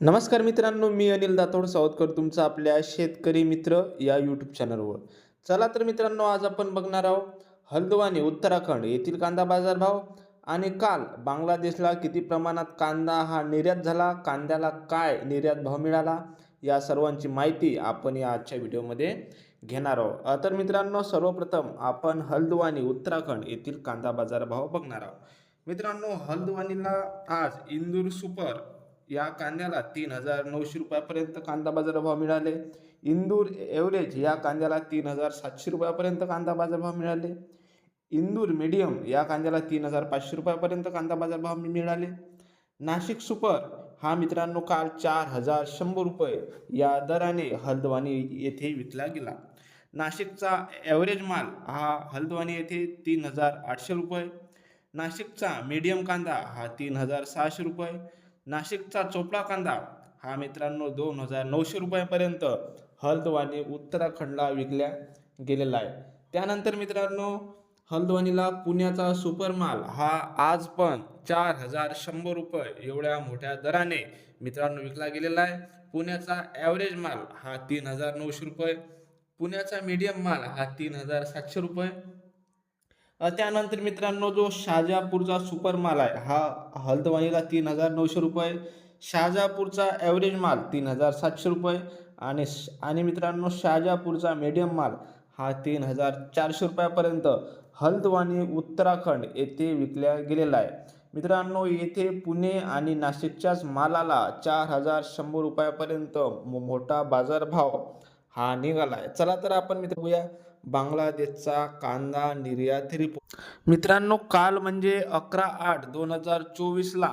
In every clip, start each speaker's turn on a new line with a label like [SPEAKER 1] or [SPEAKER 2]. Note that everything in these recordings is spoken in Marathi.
[SPEAKER 1] नमस्कार मित्रांनो मी अनिल दातोड सावतकर तुमचा आपल्या शेतकरी मित्र या यूट्यूब चॅनलवर चला तर मित्रांनो आज आपण बघणार आहोत हल्द्वानी उत्तराखंड येथील कांदा बाजारभाव आणि काल बांगलादेशला किती प्रमाणात कांदा हा निर्यात झाला कांद्याला काय निर्यात भाव मिळाला या सर्वांची माहिती आपण या आजच्या व्हिडिओमध्ये घेणार आहोत. तर मित्रांनो सर्वप्रथम आपण हल्द्वानी उत्तराखंड येथील कांदा बाजारभाव बघणार आहोत. मित्रांनो हल्द्वानीला आज इंदूर सुपर या कांद्याला तीन हजार नऊशे रुपयापर्यंत कांदा बाजारभाव मिळाले. इंदूर एव्हरेज या कांद्याला तीन हजार सातशे रुपयापर्यंत कांदा बाजारभाव मिळाले. इंदूर मीडियम या कांद्याला तीन हजार पाचशे रुपयापर्यंत कांदा बाजारभाव मिळाले. नाशिक सुपर हा मित्रांनो काल चार हजार शंभर रुपये या दराने हल्द्वानी येथे विकला गेला. नाशिकचा ॲव्हरेज माल हा हल्द्वानी येथे तीन हजार आठशे रुपये. नाशिकचा मीडियम कांदा हा तीन हजार सहाशे रुपये. नाशिकचा चोपडा कांदा हा मित्रांनो दोन हजार नऊशे रुपयापर्यंत हल्द्वानी उत्तराखंडला विकल्या गेलेला आहे. त्यानंतर मित्रांनो हल्द्वानीला पुण्याचा सुपर माल हा आज पण चार हजार शंभर रुपये एवढ्या मोठ्या दराने मित्रांनो विकला गेलेला आहे. पुण्याचा ॲव्हरेज माल हा तीन हजार नऊशे रुपये. पुण्याचा मीडियम माल हा तीन हजार सातशे रुपये. त्यानंतर मित्रांनो जो शहाजहापूरचा सुपर माल आहे हा हल्दवाणीला तीन हजार नऊशे रुपये शाहजहापूरचा ॲव्हरेज माल तीन हजार सातशे रुपये आणि श- आणि मित्रांनो शाहजहापूरचा मीडियम माल हा तीन हजार चारशे रुपयापर्यंत हल्दवाणी उत्तराखंड येथे विकल्या गेलेला आहे. मित्रांनो येथे पुणे आणि नाशिकच्याच मालाला चार हजार शंभर रुपयापर्यंत मो- मोठा बाजारभाव हा निघाला आहे चला तर आपण मित्र बघूया. बांगलादेशचा कांदा निर्यात रिपोर्ट. मित्रांनो काल म्हणजे अकरा आठ दोन हजार चोवीसला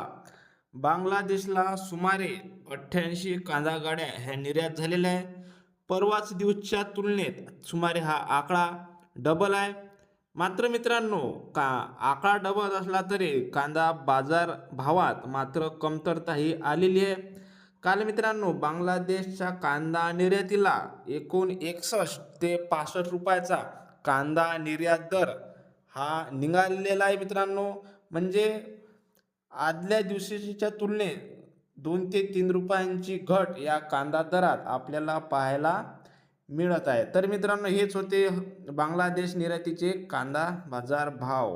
[SPEAKER 1] बांगलादेशला सुमारे अठ्ठ्याऐंशी कांदा गाड्या ह्या निर्यात झालेल्या आहे परवाच दिवसच्या तुलनेत सुमारे हा आकडा डबल आहे. मात्र मित्रांनो का आकडा डबल असला तरी कांदा बाजार भावात मात्र कमतरता ही आलेली आहे. काल मित्रांनो बांगलादेशच्या कांदा निर्यातीला एकूण एकसष्ट ते पासष्ट रुपयाचा कांदा निर्यात दर हा निघालेला आहे मित्रांनो. म्हणजे आदल्या दिवशीच्या तुलनेत दोन ते तीन रुपयांची घट या कांदा दरात आपल्याला पाहायला मिळत आहे. तर मित्रांनो हेच होते बांगलादेश निर्यातीचे कांदा बाजार भाव.